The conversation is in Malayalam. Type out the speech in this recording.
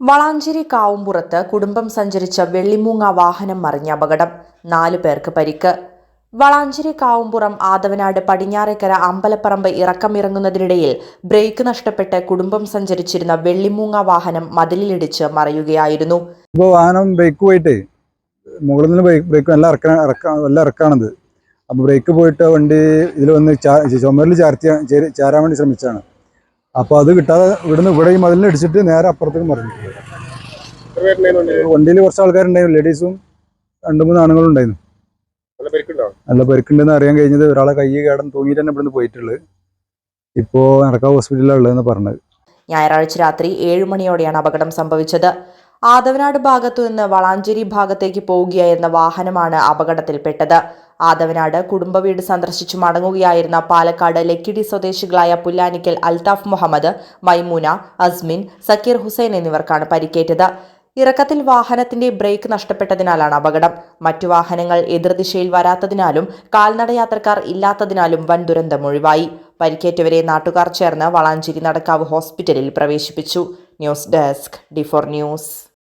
വളാഞ്ചേരി കാവുംപുറത്ത് കുടുംബം സഞ്ചരിച്ച വെള്ളിമൂങ്ങ വാഹനം മറിഞ്ഞ അപകടം. നാലു പേർക്ക് പരിക്ക്. വളാഞ്ചേരി കാവുംപുറം ആദവനാട് പടിഞ്ഞാറേക്കര അമ്പലപ്പറമ്പ് ഇറക്കമിറങ്ങുന്നതിനിടയിൽ ബ്രേക്ക് നഷ്ടപ്പെട്ട് കുടുംബം സഞ്ചരിച്ചിരുന്ന വെള്ളിമൂങ്ങ വാഹനം മതിലിലിടിച്ച് മറയുകയായിരുന്നു. ഇപ്പോൾ വാഹനം ബ്രേക്ക് പോയിട്ട് മുകളിൽ നിന്ന് ബ്രേക്ക് നല്ല ഇറക്ക ഇറക്ക നല്ല ഇറക്കാണത്. അപ്പോൾ ബ്രേക്ക് പോയിട്ട് വണ്ടി ഇതിൽ വന്ന് ചുമരിൽ ചാർത്തി ചേരി- ചാരാൻ വേണ്ടി ശ്രമിച്ചതാണ്. അപ്പോൾ അത് കിട്ടാതെ ഇവിടുന്ന് ഇവിടെ ഈ മതിലിന് അടിച്ചിട്ട് നേരെ അപ്പുറത്തേക്ക് മറിഞ്ഞിട്ടുണ്ട് വണ്ടിയിൽ കുറച്ച് ആൾക്കാരുണ്ടായിരുന്നു ലേഡീസും രണ്ട് മൂന്ന് ആണുങ്ങളും ഉണ്ടായിരുന്നു. നല്ല പെരുക്കുണ്ടെന്ന് നല്ല പരിക്കുണ്ടെന്ന് അറിയാൻ കഴിഞ്ഞത് ഒരാളെ കൈ കേടം തൂങ്ങിയിട്ട് തന്നെ ഇവിടുന്ന് പോയിട്ടുള്ളത് ഇപ്പോൾ നടക്കാവ് ഹോസ്പിറ്റലിലാണ് ഉള്ളതെന്ന് പറഞ്ഞത്. ഞായറാഴ്ച രാത്രി ഏഴ് മണിയോടെയാണ് അപകടം സംഭവിച്ചത്. ആദവനാട് ഭാഗത്തു നിന്ന് വളാഞ്ചേരി ഭാഗത്തേക്ക് പോവുകയായിരുന്ന വാഹനമാണ് അപകടത്തിൽപ്പെട്ടത്. ആദവനാട് കുടുംബ വീട് സന്ദർശിച്ചു മടങ്ങുകയായിരുന്ന പാലക്കാട് ലക്കിടി സ്വദേശികളായ പുല്ലാനിക്കൽ അൽതാഫ് മുഹമ്മദ് മൈമൂന അസ്മിൻ സക്കീർ ഹുസൈൻ എന്നിവർക്കാണ് പരിക്കേറ്റത്. ഇറക്കത്തിൽ വാഹനത്തിന്റെ ബ്രേക്ക് നഷ്ടപ്പെട്ടതിനാലാണ് അപകടം. മറ്റു വാഹനങ്ങൾ എതിർദിശയിൽ വരാത്തതിനാലും കാൽനടയാത്രക്കാർ ഇല്ലാത്തതിനാലും വൻ ദുരന്തം ഒഴിവായി. പരിക്കേറ്റവരെ നാട്ടുകാർ ചേർന്ന് വളാഞ്ചേരി നടക്കാവ് ഹോസ്പിറ്റലിൽ പ്രവേശിപ്പിച്ചു. news desk D four news